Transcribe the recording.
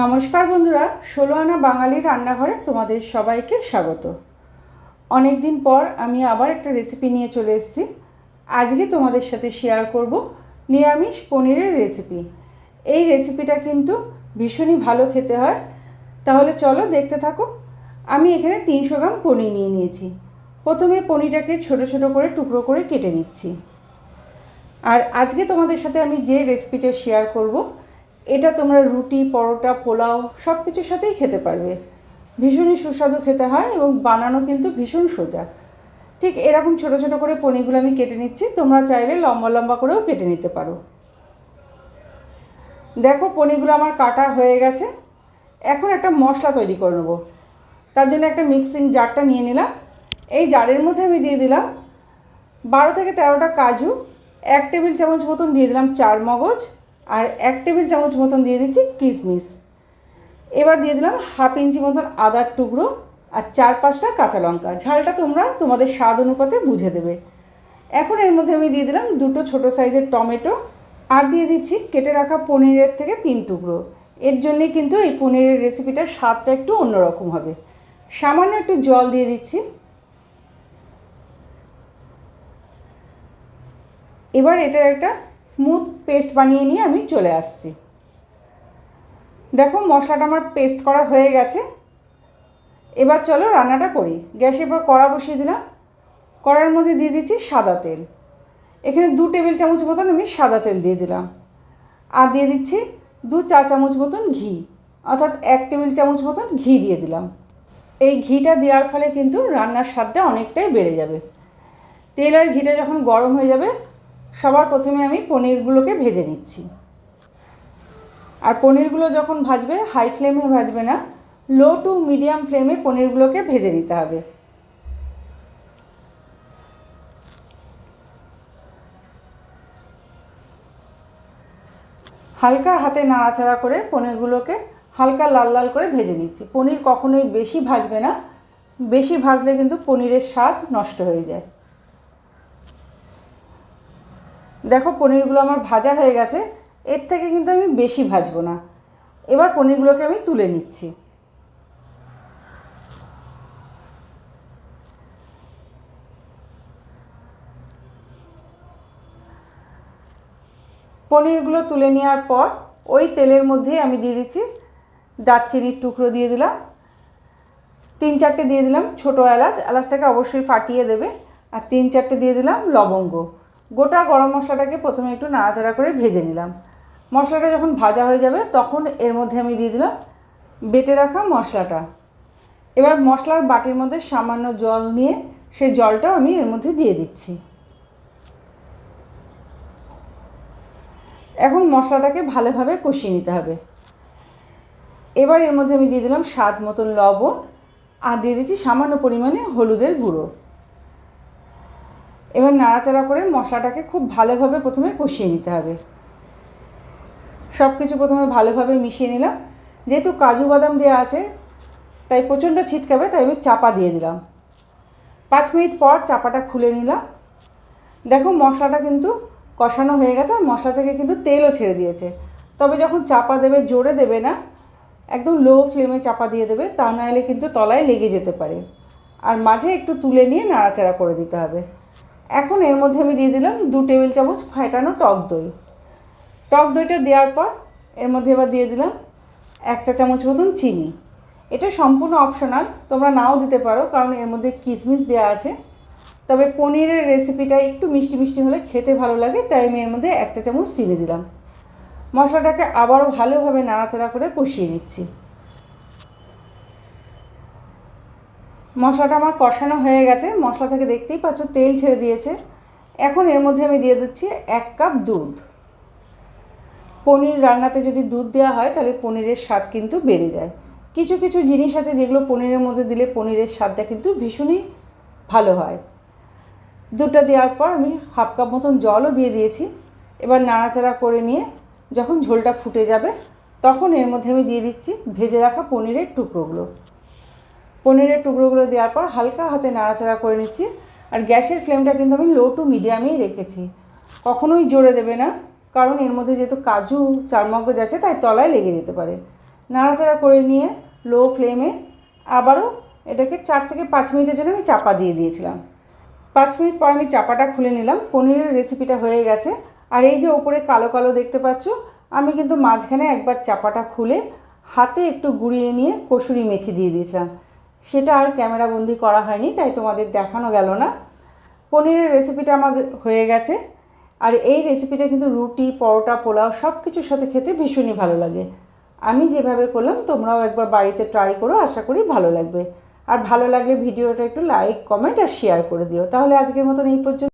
নমস্কার বন্ধুরা ষোলো আনা বাঙালি রান্নাঘরে তোমাদের সবাইকে স্বাগত। অনেক দিন পর আমি আবার একটা রেসিপি নিয়ে চলে এসেছি। আজকে তোমাদের সাথে শেয়ার করব নিরামিষ পনিরের রেসিপি এই রেসিপিটা কিন্তু ভীষণই ভালো খেতে হয়। তাহলে চলো দেখতে থাকো। আমি এখানে তিনশো গ্রাম পনির নিয়ে নিয়েছি। প্রথমে পনিরটাকে ছোট ছোট করে টুকরো করে কেটে নিচ্ছি। আর আজকে তোমাদের সাথে আমি যে রেসিপিটা শেয়ার করব এটা তোমরা রুটি, পরোটা, পোলাও সব কিছুর সাথেই খেতে পারবে। ভীষণই সুস্বাদু খেতে হয় এবং বানানো কিন্তু ভীষণ সোজা। ঠিক এরকম ছোট ছোট করে পনিরগুলো আমি কেটে নিচ্ছি, তোমরা চাইলে লম্বা লম্বা করেও কেটে নিতে পারো। দেখো পনিরগুলো আমার কাটা হয়ে গেছে। এখন একটা মশলা তৈরি করে নেব। তার জন্য একটা মিক্সিং জারটা নিয়ে নিলাম। এই জারের মধ্যে আমি দিয়ে দিলাম বারো থেকে তেরোটা কাজু, এক টেবিল চামচ মতন দিয়ে দিলাম চার মগজ আর এক টেবিল চামচ মতন দিয়ে দিচ্ছি কিশমিশ এবার দিয়ে দিলাম হাফ ইঞ্চি মতন আদার টুকরো আর চার পাঁচটা কাঁচা লঙ্কা। ঝালটা তোমরা তোমাদের স্বাদ অনুপাতে বুঝে দেবে। এখন এর মধ্যে আমি দিয়ে দিলাম দুটো ছোট সাইজের টমেটো আর দিয়ে দিচ্ছি কেটে রাখা পনিরের থেকে তিন টুকরো। এর জন্যে কিন্তু এই পনিরের রেসিপিটার স্বাদটা একটু অন্যরকম হবে। সামান্য একটু জল দিয়ে দিচ্ছি। এবার এটার একটা স্মুথ পেস্ট বানিয়ে নিয়ে আমি চলে আসছি। দেখো মশলাটা আমার পেস্ট করা হয়ে গেছে। এবার চলো রান্নাটা করি। গ্যাসে এবার কড়া বসিয়ে দিলাম। কড়ার মধ্যে দিয়ে দিচ্ছি সাদা তেল। এখানে দু টেবিল চামচ মতন আমি সাদা তেল দিয়ে দিলাম। আর দিয়ে দিচ্ছি দু চা চামচ মতন ঘি, অর্থাৎ এক টেবিল চামচ মতন ঘি দিয়ে দিলাম। এই ঘিটা দেওয়ার ফলে কিন্তু রান্নার স্বাদটা অনেকটাই বেড়ে যাবে। তেল আর ঘিটা যখন গরম হয়ে যাবে সবার প্রথমে আমি পনিরগুলোকে ভেজে নিচ্ছি। আর পনিরগুলো যখন ভাজবে হাই ফ্লেমে ভাজবে না লো টু মিডিয়াম ফ্লেমে পনিরগুলোকে ভেজে নিতে হবে। হালকা হাতে নাড়াচাড়া করে পনিরগুলোকে হালকা লাল লাল করে ভেজে নিচ্ছি। পনির কখনোই বেশি ভাজবে না, বেশি ভাজলে কিন্তু পনিরের স্বাদ নষ্ট হয়ে যায়। দেখো পনিরগুলো আমার ভাজা হয়ে গেছে, এর থেকে কিন্তু আমি বেশি ভাজবো না। এবার পনিরগুলোকে আমি তুলে নিচ্ছি। পনিরগুলো তুলে নেওয়ার পর ওই তেলের মধ্যেই আমি দিয়ে দিচ্ছি দারচিনির টুকরো দিয়ে দিলাম। তিন চারটে দিয়ে দিলাম ছোটো এলাচ, এলাচটাকে অবশ্যই ফাটিয়ে দেবে। আর তিন চারটে দিয়ে দিলাম লবঙ্গ। গোটা গরম মশলাটাকে প্রথমে একটু নাড়াচাড়া করে ভেজে নিলাম। মশলাটা যখন ভাজা হয়ে যাবে, তখন এর মধ্যে আমি দিয়ে দিলাম বেটে রাখা মশলাটা। এবার মশলার বাটির মধ্যে সামান্য জল নিয়ে সেই জলটাও আমি এর মধ্যে দিয়ে দিচ্ছি। এখন মশলাটাকে ভালোভাবে কষিয়ে নিতে হবে। এবার এর মধ্যে আমি দিয়ে দিলাম স্বাদ মতন লবণ আর দিয়ে দিচ্ছি সামান্য পরিমাণে হলুদের গুঁড়ো। এবার নাড়াচাড়া করে মশলাটাকে খুব ভালোভাবে প্রথমে কষিয়ে নিতে হবে। সব কিছু প্রথমে ভালোভাবে মিশিয়ে নিলাম। যেহেতু কাজু বাদাম দেওয়া আছে, তাই প্রচণ্ড ছিটকাবে, তাই আমি চাপা দিয়ে দিলাম। পাঁচ মিনিট পর চাপাটা খুলে নিলাম। দেখো মশলাটা কিন্তু কষানো হয়ে গেছে, আর মশলা থেকে কিন্তু তেলও ছেড়ে দিয়েছে। তবে যখন চাপা দেবে, জোরে দেবে না, একদম লো ফ্লেমে চাপা দিয়ে দেবে, তা নাহলে কিন্তু তলায় লেগে যেতে পারে। আর মাঝে একটু তুলে নিয়ে নাড়াচাড়া করে দিতে হবে। এখন এর মধ্যে আমি দিয়ে দিলাম দু টেবিল চামচ ফাটানো টক দই। টক দইটা দেওয়ার পর এর মধ্যে এবার দিয়ে দিলাম এক চা চামচ মতন চিনি। এটা সম্পূর্ণ অপশনাল তোমরা নাও দিতে পারো কারণ এর মধ্যে কিশমিশ দেওয়া আছে। তবে পনিরের রেসিপিটা একটু মিষ্টি মিষ্টি হলে খেতে ভালো লাগে, তাই আমি এর মধ্যে এক চা চামচ চিনি দিলাম। মশলাটাকে আবারও ভালোভাবে নাড়াচাড়া করে কষিয়ে নিচ্ছি। মশলাটা আমার কষানো হয়ে গেছে। মশলা থেকে দেখতেই পাচ্ছ তেল ছেড়ে দিয়েছে। এখন এর মধ্যে আমি দিয়ে দিচ্ছি এক কাপ দুধ। পনির রান্নাতে যদি দুধ দেওয়া হয়, তাহলে পনিরের স্বাদ কিন্তু বেড়ে যায়। কিছু কিছু জিনিস আছে যেগুলো পনিরের মধ্যে দিলে পনিরের স্বাদটা কিন্তু ভীষণই ভালো হয়। দুধটা দেওয়ার পর আমি হাফ কাপ মতন জলও দিয়ে দিয়েছি। এবার নাড়াচাড়া করে নিয়ে যখন ঝোলটা ফুটে যাবে, তখন এর মধ্যে আমি দিয়ে দিচ্ছি ভেজে রাখা পনিরের টুকরোগুলো। পনিরের টুকরোগুলো দেওয়ার পর হালকা হাতে নাড়াচাড়া করে নিচ্ছি। আর গ্যাসের ফ্লেমটা কিন্তু আমি লো টু মিডিয়ামেই রেখেছি। কখনোই জোরে দেবে না, কারণ এর মধ্যে যেহেতু কাজু চারমগজ আছে তাই তলায় লেগে যেতে পারে। নাড়াচাড়া করে নিয়ে লো ফ্লেমে আবারও এটাকে চার থেকে পাঁচ মিনিটের জন্য আমি চাপা দিয়ে দিয়েছিলাম। পাঁচ মিনিট পর আমি চাপাটা খুলে নিলাম। পনিরের রেসিপিটা হয়ে গেছে। আর এই যে ওপরে কালো কালো দেখতে পাচ্ছ, আমি কিন্তু মাঝখানে একবার চাপাটা খুলে হাতে একটু গুঁড়িয়ে নিয়ে কসুরি মেথি দিয়ে দিয়েছিলাম। সেটা আর ক্যামেরাবন্দি করা হয়নি, তাই তোমাদের দেখানো গেল না। পনিরের রেসিপিটা আমাদের হয়ে গেছে। আর এই রেসিপিটা কিন্তু রুটি, পরোটা, পোলাও সব কিছুর সাথে খেতে ভীষণই ভালো লাগে। আমি যেভাবে করলাম, তোমরাও একবার বাড়িতে ট্রাই করো, আশা করি ভালো লাগবে। আর ভালো লাগলে ভিডিওটা একটু লাইক কমেন্ট আর শেয়ার করে দিও। তাহলে আজকের মতন এই পর্যন্ত।